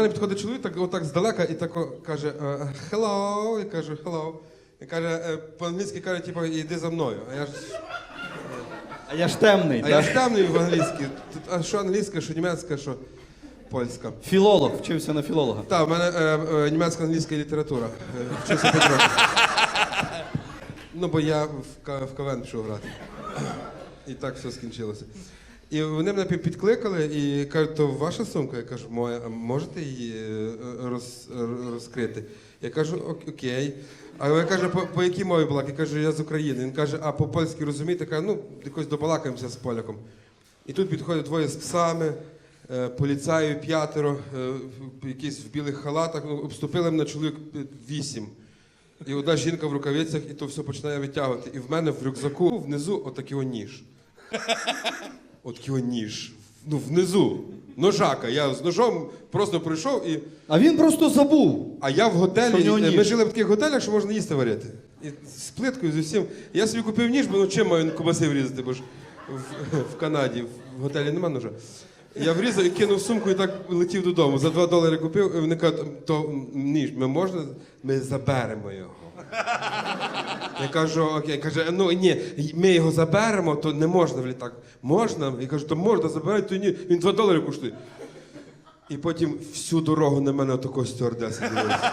мене підходить чоловік, так, отак здалека, і тако каже е, hello, я кажу hello. І каже, е, по-англійськи каже, типу, іди за мною. А я ж, А я ж темний, а я так? ж темний в англійській. Тут, А що англійська, що німецька, що польська. Філолог, вчився на філолога. Так, в мене е, е, німецька англійська література. Е, вчуся потрохи. Ну, бо я в, К- в КВН пішов грати. І так все скінчилося. І вони мене підкликали і кажуть, то ваша сумка? Я кажу, моя, а можете її е, роз, розкрити? Я кажу, «Ок- окей. А я кажу, по, по якій мові балак? Я кажу, я з України. Він каже, а по-польськи розумієте? Я ну, якось добалакаємося з поляком. І тут підходять двоє з псами, е, поліцаїв п'ятеро, е, якісь в білих халатах, ну, обступили мене чоловік вісім. І одна жінка в рукавицях, і то все починає витягувати. І в мене в рюкзаку внизу отакий ніж. Отакий його ніж. Ну, внизу. Ножака. Я з ножом просто прийшов і. А він просто забув. А я в готелі. Що в нього Ми жили в таких готелях, що можна їсти варити. І з плиткою, з усім. Я собі купив ніж, бо ну чим маю кубаси врізати, бо ж в, в Канаді в готелі нема ножа. Я врізав і кинув сумку і так летів додому. За 2 долари купив, і вони кажуть, то ніж, ми можна, ми заберемо його. Я кажу, окей, каже, ну ні, ми його заберемо, то не можна в літак. Можна? Я кажу, то можна забирати, то ні. Він 2 долари коштує. І потім всю дорогу на мене отако стюардеса дивилася.